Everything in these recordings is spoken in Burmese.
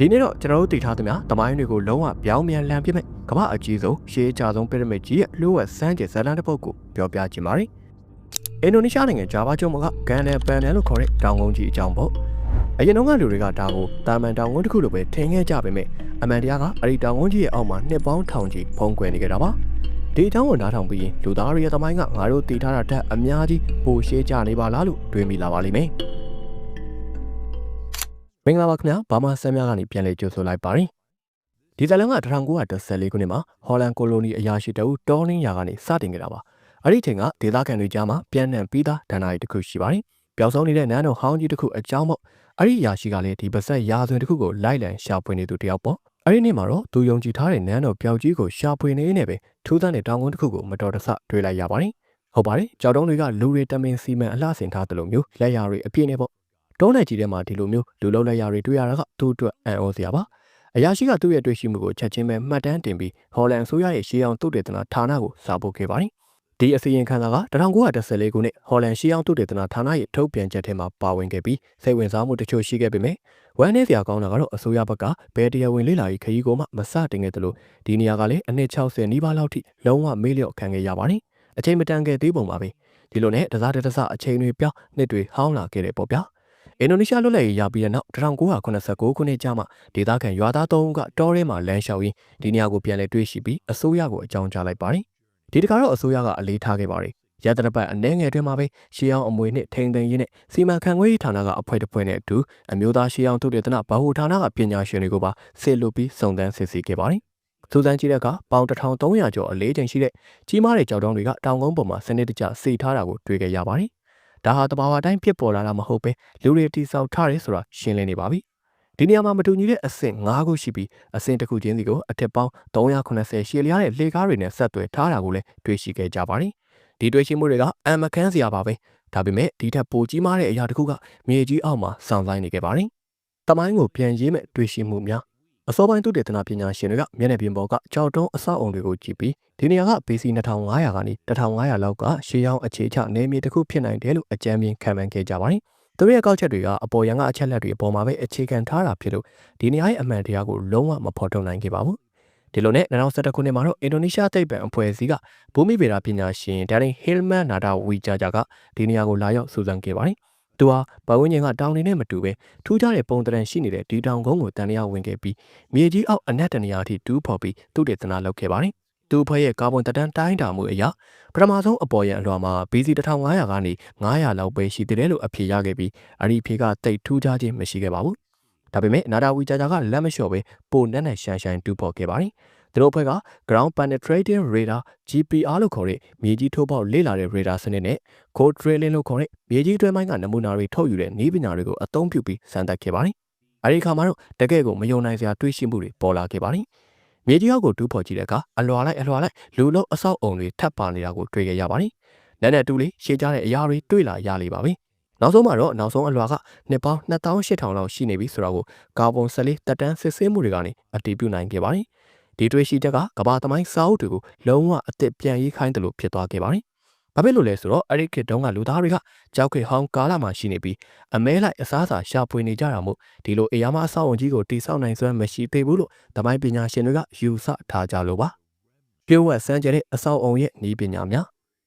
ဒီနေ့တော့ကျွန်တော်တို့တည်ထားသမျှတမိုင်းတွေကိုလုံးဝပြောင်းပြန်လှန်ပြစ်မဲ့ကမ္ဘာအကြီးဆုံးရှေးအကြဆုံးပရမစ်ကြီးရဲ့လှုပ်ဝက်စမ်းကျင်ဇာတ်လမ်းတစ်ပုဒ်ကိုပြောပြချင်ပါတယ်။အင်ဒိုနီးရှားနိုင်ငံဂျာဗာကျွန်းပေါ်ကဂန်နယ်ပန်နယ်လို့ခေါ်တဲ့တောင်ကုန်းကြီးအကြောင်းပေါ့။အရင်တုန်းကလူတွေကဒါကိုတာမန်တောင်ကုန်းတစ်ခုလိုပဲထင်ခဲ့ကြပေမဲ့အမှန်တရားကအဲ့ဒီတောင်ကုန်းကြီးရဲ့အောက်မှာနှစ်ပေါင်းထောင်ကြီးဖုံးကွယ်နေကြတာပါ။ဒီအကြောင်းကိုနားထောင်ပြီးရင်လူသားတွေရဲ့တမိုင်းကငါတို့တည်ထားတာတက်အများကြီးပိုရှေးကြနေပါလားလို့တွေးမိလာပါလိမ့်မယ်။ မင်္ဂလာပါခင်ဗျာဘာမာဆမ်များကနေပြန်လည်ကြိုဆိုလိုက်ပါရင်ဒီဇလန်က1914ခုနှစ်မှာဟော်လန်ကိုလိုနီအရာရှိတအုပ်တောနင်းယာကနေစတင်ခဲ့တာပါအဲ့ဒီချိန်ကဒေသခံတွေကြားမှာပြန်နှံပြီးသားဒဏ္ဍာရီတစ်ခုရှိပါတယ်ပျောက်ဆုံးနေတဲ့နန်းတော်ဟောင်းကြီးတစ်ခုအကြောင်းပေါ့အဲ့ဒီအရာရှိကလည်းဒီပါဆက်ရာဇဝင်တစ်ခုကိုလိုက်လံရှာဖွေနေသူတယောက်ပေါ့အဲ့ဒီနေ့မှာတော့သူယုံကြည်ထားတဲ့နန်းတော်ပျောက်ကြီးကိုရှာဖွေနေနေပဲထူးဆန်းတဲ့တောင်ကုန်းတစ်ခုကိုမတော်တဆတွေ့လိုက်ရပါတယ်ဟုတ်ပါတယ်ကြောက်တုံးတွေကလူတွေတမင်စီမံအလှဆင်ထားတယ်လို့မျိုးလက်ရာတွေအပြည့်နဲ့ပေါ့ တုံးလိုက်ကြီးထဲမှာဒီလိုမျိုးလူလုံးလက်ရာတွေတွေ့ရတာကသူ့အတွက်အံ့ဩစရာပါအရာရှိကသူ့ရဲ့တွေ့ရှိမှုကိုချက်ချင်းပဲမှတ်တမ်းတင်ပြီးဟော်လန်ဆိုရရဲ့ရှေးအောင်သုတေသနဌာနကိုစာပို့ခဲ့ပါတယ်ဒီအစီရင်ခံစာက1914ခုနှစ်ဟော်လန်ရှေးအောင်သုတေသနဌာနရဲ့ထုတ်ပြန်ချက်ထဲမှာပါဝင်ခဲ့ပြီးစိတ်ဝင်စားမှုတချို့ရှိခဲ့ပေမဲ့ဝမ်းနည်းစရာကောင်းတာကတော့အစိုးရဘက်ကဘယ်တရားဝင်လေးလာရေးခရီးကိုမှမစတင်ခဲ့သလိုဒီနေရာကလည်းအနည်း60နီးပါးလောက်ထိလုံးဝမေ့လျော့ခံခဲ့ရပါတယ်အချိန်မတန်ခဲ့သေးပုံပါပဲဒီလိုနဲ့တစားတတစအချိန်တွေပြောင်းနှစ်တွေဟောင်းလာခဲ့တယ်ပေါ့ဗျာ အင်ဒိုနီးရှားလွတ်လပ်ရေးရပြီးတဲ့နောက်1989ခုနှစ်ကျမှဒေသခံရွာသား၃ဦးကတောထဲမှာလမ်းလျှောက်ရင်းဒီနေရာကိုပြန်လည်တွေ့ရှိပြီးအစိုးရကိုအကြောင်းကြားလိုက်ပါတယ်။ဒီတခါတော့အစိုးရကအလေးထားခဲ့ပါတယ်။ရတနပတ်အနှဲငယ်တွင်မှာပဲရှေးအောင်အမွေနဲ့ထိန်သိမ်းရေးနဲ့စီမံခန့်ခွဲရေးဌာနကအဖွဲ့တစ်ဖွဲ့နဲ့အတူအမျိုးသားရှေးအောင်သုတေသနဗဟိုဌာနကပညာရှင်တွေကိုပါဆေလွတ်ပြီးစုံစမ်းစစ်ဆေးခဲ့ပါတယ်။စူဇန်ကြည့်တဲ့အခါပေါင်1300ကျော်အလေးချိန်ရှိတဲ့ကြီးမားတဲ့ကြောက်တုံးတွေကတောင်ကုန်းပေါ်မှာစနစ်တကျစေထားတာကိုတွေ့ခဲ့ရပါတယ် ဒါဟာတဘာဝအတိုင်းဖြစ်ပေါ်လာတာမဟုတ်ပဲလူတွေတိဆောက်ထားတယ်ဆိုတာရှင်းလင်းနေပါပြီဒီနေရာမှာမတူညီတဲ့အဆင့်၅ခုရှိပြီးအဆင့်တစ်ခုချင်းစီကိုအထက်ပေါင်း380ရှည်လျားတဲ့လေကားတွေနဲ့ဆက်သွယ်ထားတာကိုလည်းတွေ့ရှိခဲ့ကြပါတယ်ဒီတွေ့ရှိမှုတွေကအံမခန်းစရာပါပဲဒါပေမဲ့ဒီထက်ပိုကြီးမားတဲ့အရာတစ်ခုကမြေကြီးအောက်မှာစောင့်ဆိုင်နေခဲ့ပါတယ်တမိုင်းကိုပြန်ရေးမဲ့တွေ့ရှိမှုများ အစောပိုင်းသုတေသနပညာရှင်တွေကမျက်နှာပြင်ပေါ်ကကြောက်တုံးအဆောက်အုံတွေကိုကြည့်ပြီးဒီနေရာက BC 2500ကနေ1500လောက်ကရှေးရောင်းအခြေချနေမြေတစ်ခုဖြစ်နိုင်တယ်လို့အကြံဉာဏ်ခံမှန်းခဲ့ကြပါတယ်။သူတို့ရဲ့ကောက်ချက်တွေကအပေါ်ရန်ကအချက်လက်တွေအပေါ်မှာပဲအခြေခံထားတာဖြစ်လို့ဒီနေရာရဲ့အမှန်တရားကိုလုံးဝမဖော်ထုတ်နိုင်ခဲ့ပါဘူး။ဒီလိုနဲ့2011ခုနှစ်မှာတော့အင်ဒိုနီးရှားသိပ္ပံအဖွဲ့အစည်းကဘူမိဗေဒပညာရှင်ဒန်နီဟီလ်မန်နာတာဝီဂျာဂျာကဒီနေရာကိုလာရောက်စူးစမ်းခဲ့ပါတယ်။ သူဟာဘဝင်းကျင်ကတောင်နေနဲ့မတူပဲထူးခြားတဲ့ပုံတရံရှိနေတဲ့ဒီတောင်ကုန်းကိုတန်လျာဝင်ခဲ့ပြီးမြေကြီးအောက်အနက်တနေရာအထိတူးဖော်ပြီးသူ့ဒေသနာလုပ်ခဲ့ပါတယ်။သူ့အဖွဲ့ရဲ့ကာဗွန်တတန်းတိုင်းတာမှုအရပထမဆုံးအပေါ်ရန်အလွှာမှာ BC 1500ကနေ900လောက်ပဲရှိသေးတယ်လို့အဖြေရခဲ့ပြီးအဲ့ဒီဖြေကတိတ်ထူးခြားခြင်းမရှိခဲ့ပါဘူး။ဒါပေမဲ့နာဒာဝီဂျာဂျာကလက်မလျှော့ပဲပိုနဲ့နဲ့ရှန်ရှန်တူးဖော်ခဲ့ပါတယ်။ သူတို့အဖွဲ့က ground penetrating radar GPR လို့ခေါ်တဲ့မြေကြီးထိုးပေါက်လေ့လာတဲ့ radar စနစ်နဲ့ cold drilling လို့ခေါ်တဲ့မြေကြီးတွင်းပိုင်းကနမူနာတွေထုတ်ယူတဲ့နည်းပညာတွေကိုအသုံးပြုပြီးစမ်းသပ်ခဲ့ပါတယ်။အဲဒီအခါမှာတော့တကယ့်ကိုမယုံနိုင်စရာတွေးရှိမှုတွေပေါ်လာခဲ့ပါတယ်။မြေကြီးအောက်ကိုတူးဖော်ကြည့်တဲ့အခါအလွာလိုက်အလွာလိုက်လူလုံးအဆောက်အုံတွေထပ်ပါနေတာကိုတွေ့ခဲ့ရပါတယ်။လက်နဲ့တူလေးရှေးကြတဲ့အရာတွေတွေ့လာရလေပါပြီ။နောက်ဆုံးမှာတော့နောက်ဆုံးအလွာကနှစ်ပေါင်း2800လောက်ရှိနေပြီဆိုတာကိုကာဗွန်14တက်တန်းစစ်ဆေးမှုတွေကနေအတည်ပြုနိုင်ခဲ့ပါတယ်။ ဒီတွေ့ရှိချက်ကကဘာသမိုင်းစာအုပ်တွေကိုလုံးဝအသစ်ပြန်ရေးခိုင်းတယ်လို့ဖြစ်သွားခဲ့ပါတယ်။ဘာဖြစ်လို့လဲဆိုတော့အဲ့ဒီခေတ်တုန်းကလူသားတွေကကြောက်ခေဟောင်းကာလမှာရှိနေပြီးအမဲလိုက်အစားအစာရှာဖွေနေကြတာမို့ဒီလိုအေယာမအဆောက်အုံကြီးကိုတိဆောက်နိုင်စွမ်းမရှိသေးဘူးလို့သမိုင်းပညာရှင်တွေကယူဆထားကြလို့ပါပြည့်ဝတ်စမ်းကြတဲ့အဆောက်အုံရဲ့ဤပညာများ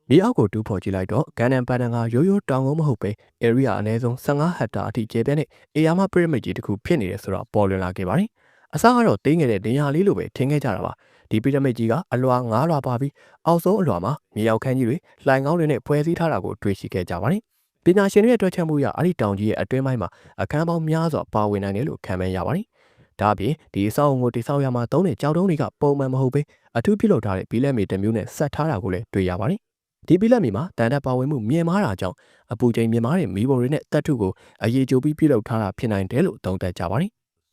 မြေအောက်ကိုတူးဖော်ကြည့်လိုက်တော့ဂန်နန်ပန်တန်ကရိုးရိုးတောင်ကုန်းမဟုတ်ပဲ area အနည်းဆုံး15ဟက်တာအထိကျယ်ပြန့်တဲ့အေယာမပရမစ်ကြီးတစ်ခုဖြစ်နေတယ်ဆိုတော့ပေါ်လွင်လာခဲ့ပါတယ် အစားကတော့တင်းငယ်တဲ့နေရာလေးလိုပဲထင်ခဲ့ကြတာပါဒီပီရမစ်ကြီးကအလွာ9လွာပါပြီးအောက်ဆုံးအလွာမှာမြေရောက်ခန်းကြီးတွေလှိုင်ကောင်းတွေနဲ့ဖွဲ့စည်းထားတာကိုတွေ့ရှိခဲ့ကြပါတယ်။ပညာရှင်တွေရဲ့တွေ့ချက်မှုအရအဲ့ဒီတောင်ကြီးရဲ့အတွင်းပိုင်းမှာအခန်းပေါင်းများစွာပါဝင်နိုင်တယ်လို့ခန့်မှန်းရပါတယ်။ဒါအပြင်ဒီအဆောက်အုံကိုတိစောက်ရမှာသုံးတဲ့ကြောက်တုံးတွေကပုံမှန်မဟုတ်ဘဲအထူးပြုလုပ်ထားတဲ့ဘီလက်မီတစ်မျိုးနဲ့ဆက်ထားတာကိုလည်းတွေ့ရပါတယ်။ဒီဘီလက်မီမှာတန်တက်ပါဝင်မှုမြင်မာတာကြောင့်အပူချိန်မြင်မာတဲ့မီးပုံတွေနဲ့တပ်ထုကိုအရေးကြိုပြီးပြုလုပ်ထားတာဖြစ်နိုင်တယ်လို့သုံးသပ်ကြပါတယ်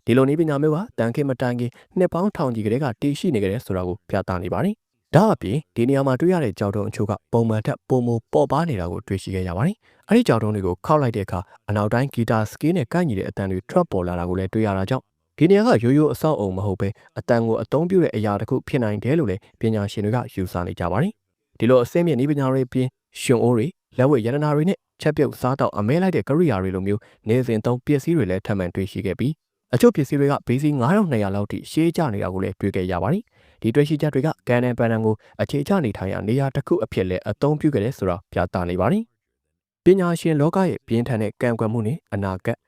ဒီလိုနည်းပညာမျိုးကတန်ခေမတိုင်ခင်နှစ်ပေါင်းထောင်ကြီးကလေးကတည်ရှိနေကြတယ်ဆိုတာကိုပြသနေပါတယ်။ဒါအပြင်ဒီနေရာမှာတွေ့ရတဲ့ကြောက်တုံးအချို့ကပုံမှန်ထက်ပုံမပေါ်ပါနေတာကိုတွေ့ရှိခဲ့ရပါတယ်။အဲဒီကြောက်တုံးတွေကိုခောက်လိုက်တဲ့အခါအနောက်တိုင်းဂီတာစကေးနဲ့ကိုက်ညီတဲ့အတန်တွေထွက်ပေါ်လာတာကိုလည်းတွေ့ရတာကြောင့်ဒီနေရာကရိုးရိုးအဆောက်အုံမဟုတ်ပဲအတန်ကိုအသုံးပြုတဲ့အရာတစ်ခုဖြစ်နိုင်တယ်လို့လည်းပညာရှင်တွေကယူဆနေကြပါတယ်။ဒီလိုအစင်းမြင့်နည်းပညာတွေပြင်ရှင်အိုးတွေလက်ဝဲရတနာတွေနဲ့ချက်ပြုတ်စားတော့အမဲလိုက်တဲ့ကရိယာတွေလိုမျိုးနေစဉ်သုံးပစ္စည်းတွေလည်းထပ်မံတွေ့ရှိခဲ့ပြီး အချို့ပစ္စည်းတွေက BC 9200လောက်ထိရှေးကျနေတာကိုလည်းတွေ့ခဲ့ရပါတယ်။ဒီတွေ့ရှိချက်တွေကကန်နန်ပန်နန်ကိုအခြေချနေထိုင်ရာနေရာတစ်ခုအဖြစ်လဲအသုံးပြုခဲ့တယ်ဆိုတာပြသနေပါတယ်။ပညာရှင်လောကရဲ့ပြင်းထန်တဲ့ကံကွက်မှုနဲ့အနာဂတ်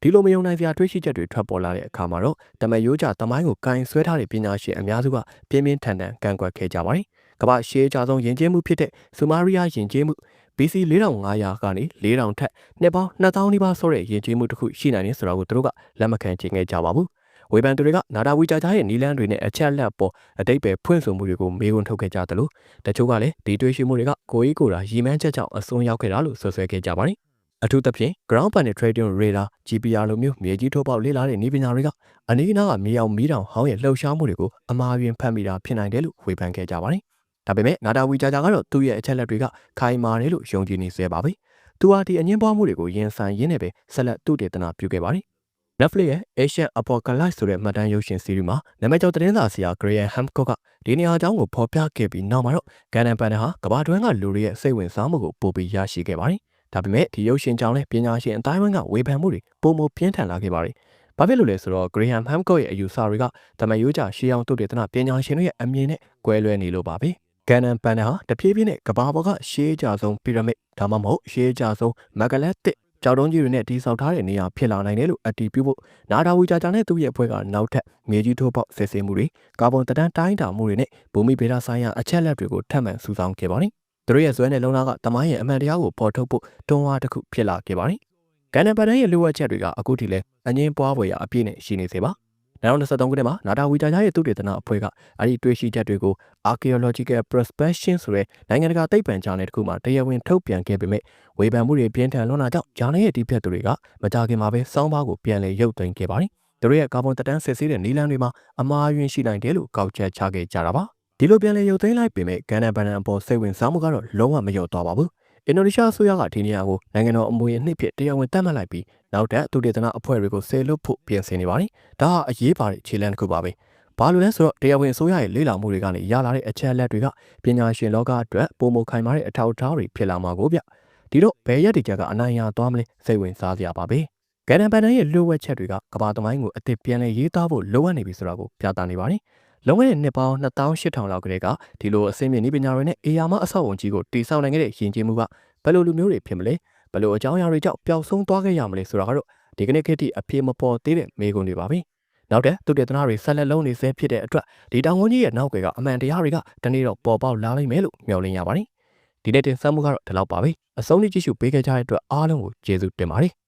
ဒီလိုမယုံနိုင်စရာတွေ့ရှိချက်တွေထွက်ပေါ်လာတဲ့အခါမှာတော့တမယိုးကြတမိုင်းကိုကင်ဆွဲထားတဲ့ပညာရှင်အများစုကပြင်းပြင်းထန်ထန်ကန့်ကွက်ခဲ့ကြပါတယ်။ကမ္ဘာရှေးအကြဆုံးယဉ်ကျေးမှုဖြစ်တဲ့ဆူမာရီးယားယဉ်ကျေးမှု BC 4500ကနေ4000ထက်နှစ်ပေါင်း2000နီးပါးဆိုတဲ့ယဉ်ကျေးမှုတစ်ခုရှိနိုင်တယ်ဆိုတာကိုသူတို့ကလက်မခံချင်ခဲ့ကြပါဘူး။ဝေဖန်သူတွေကနာတာဝီဂျာဂျာရဲ့နီလန်းတွေနဲ့အချက်လက်ပေါ်အတိတ်ပဲဖွင့်ဆိုမှုတွေကိုမေးခွန်းထုတ်ခဲ့ကြတယ်လို့တချို့ကလည်းဒီတွေးရှိမှုတွေကကိုကြီးကိုယ်တာရီမန်းချက်ကြောင့်အစွန်းရောက်ခဲ့တာလို့ဆွဆွဲခဲ့ကြပါတယ်။အထူးသဖြင့် ground penetrating radar GPR လိုမျိုးမြေကြီးထိုးပေါက်လေ့လာတဲ့နည်းပညာတွေကအနည်းနာကမြေအောင်မီးတောင်ဟောင်းရဲ့လှုပ်ရှားမှုတွေကိုအမှားယွင်းဖတ်မိတာဖြစ်နိုင်တယ်လို့ဝေဖန်ခဲ့ကြပါတယ်။ ဒါပေမဲ့နာတာဝီဂျာဂျာကတော့သူ့ရဲ့အချက်လက်တွေကခိုင်မာတယ်လို့ယုံကြည်နေစေပါပဲ။သူဟာဒီအငင်းပွားမှုတွေကိုရင်ဆိုင်ရင်းနဲ့ပဲဆက်လက်သူ့တေသနာပြုခဲ့ပါတယ်။ Netflix ရဲ့ Asian Apocalypse ဆိုတဲ့မှတ်တမ်းရုပ်ရှင်စီးရီးမှာနာမည်ကျော်သတင်းစာဆရာ Graham Hancock ကဒီနေရာအကြောင်းကိုဖော်ပြခဲ့ပြီးနောက်မှာတော့ Canon Panel ဟာကမ္ဘာတွင်းကလူတွေရဲ့စိတ်ဝင်စားမှုကိုပိုပြီးရရှိခဲ့ပါတယ်။ဒါပေမဲ့ဒီရုပ်ရှင်ကြောင့်လည်းပညာရှင်အတိုင်းဝိုင်းကဝေဖန်မှုတွေပုံမပြင်းထန်လာခဲ့ပါတယ်။ဘာဖြစ်လို့လဲဆိုတော့ Graham Hancock ရဲ့အယူဆတွေကတမယိုးကြရှေးအောင်တုတ်တဲ့တနာပညာရှင်တွေရဲ့အမြင်နဲ့ကွဲလွဲနေလို့ပါပဲ။ Canon Panel ဟာတဖြည်းဖြည်းနဲ့ကမ္ဘာပေါ်ကရှေးကြဆုံးပီရမစ်ဒါမှမဟုတ်ရှေးကြဆုံးမဂလက်တစ်ကြောက်တုံးကြီးတွေနဲ့တည်ဆောက်ထားတဲ့နေရာဖြစ်လာနိုင်တယ်လို့အတည်ပြုဖို့နာဒါဝီဂျာဂျာနဲ့သူ့ရဲ့အဖွဲ့ကနောက်ထပ်မြေကြီးထိုးပေါက်စစ်ဆေးမှုတွေကာဗွန်တဒန်းတိုင်းတာမှုတွေနဲ့ဘူမိဗေဒဆိုင်ရာအချက်လက်တွေကိုထပ်မံစုဆောင်းခဲ့ပါတယ်။သူတို့ရဲ့ဇွဲနဲ့လုံလာကတမိုင်းရဲ့အမှန်တရားကိုပေါ်ထုတ်ဖို့တွန်းအားတစ်ခုဖြစ်လာခဲ့ပါတယ်။ကန်နပဒန်ရဲ့လိုအပ်ချက်တွေကအခုထိလည်းအငင်းပွားဖွယ်ရာအပြည့်နဲ့ရှိနေစေပါ။ 2023ခုနှစ်မှာနာတာဝီတာရဲ့သုတေသနအဖွဲ့ကအဲ့ဒီတွေ့ရှိချက်တွေကို Archaeological Prospection ဆိုတဲ့နိုင်ငံတကာသိပ္ပံဂျာနယ်တစ်ခုမှာတရားဝင်ထုတ်ပြန်ခဲ့ပေမဲ့ဝေဖန်မှုတွေပြင်းထန်လွန်းတာကြောင့်ဂျာနယ်ရဲ့ဒီဖြတ်သူတွေကမကြခင်မှာပဲစောင်းပါးကိုပြန်လည်ရုပ်သိမ်းခဲ့ပါတယ်။သူတို့ရဲ့ကာဗွန်တက်တန်းစစ်ဆေးတဲ့နီလန်းတွေမှာအမှားယွင်းရှိနိုင်တယ်လို့ကောက်ချက်ချခဲ့ကြတာပါ။ဒီလိုပြန်လည်ရုပ်သိမ်းလိုက်ပေမဲ့ကန်နဘန်နန်အပေါ်စိတ်ဝင်စားမှုကတော့လုံးဝမလျော့သွားပါဘူး။ အင်ဒိုနီးရှားအစိုးရကဒီနေရာကိုနိုင်ငံတော်အမွေအနှစ်ဖြစ်တရားဝင်သတ်မှတ်လိုက်ပြီးနောက်ထပ်သူတေသနအဖွဲ့တွေကိုဆယ်လွတ်ဖို့ပြင်ဆင်နေပါတယ်။ဒါဟာအရေးပါတဲ့ခြေလှမ်းတစ်ခုပါပဲ။ဘာလို့လဲဆိုတော့တရားဝင်အစိုးရရဲ့လေ့လာမှုတွေကနေရလာတဲ့အချက်အလက်တွေကပညာရှင်လောကအတွက်ပုံမခိုင်မာတဲ့အထောက်အထားတွေဖြစ်လာမှာကိုဗျ။ဒီတော့ဘယ်ရက်ဒီချက်ကအနိုင်ရသွားမလဲစိတ်ဝင်စားစရာပါပဲ။ကန်နပန်တန်ရဲ့လိုဝက်ချက်တွေကကဘာသမိုင်းကိုအသစ်ပြန်လည်ရေးသားဖို့လိုအပ်နေပြီဆိုတာကိုပြသနေပါတယ်။ လုံခဲ့တဲ့နှစ်ပေါင်း2800လောက်ကလေးကဒီလိုအစင်းမြင့်ဤပညာတွေနဲ့အေယာမအဆောက်အုံကြီးကိုတည်ဆောက်နိုင်ခဲ့တဲ့ယဉ်ကျေးမှုကဘယ်လိုလူမျိုးတွေဖြစ်မလဲ။ဘလို့အကြောင်းအရာတွေကြောင့်ပျောက်ဆုံးသွားခဲ့ရမလဲဆိုတာကတော့ဒီကနေ့ခေတ်ထိအပြေမပေါ်သေးတဲ့မေးခွန်းတွေပါပဲ။နောက်တဲ့သူတေသနာတွေဆက်လက်လုံးနေဆဲဖြစ်တဲ့အတွက်ဒီတောင်ဝန်ကြီးရဲ့နောက်ွယ်ကအမှန်တရားတွေကတနေ့တော့ပေါ်ပေါက်လာလိမ့်မယ်လို့မျှော်လင့်ရပါတယ်။ဒီနေ့တင်ဆက်မှုကတော့ဒီလောက်ပါပဲ။အဆုံးထိကြည့်ရှုပေးခဲ့ကြတဲ့အတွက်အားလုံးကိုကျေးဇူးတင်ပါတယ်။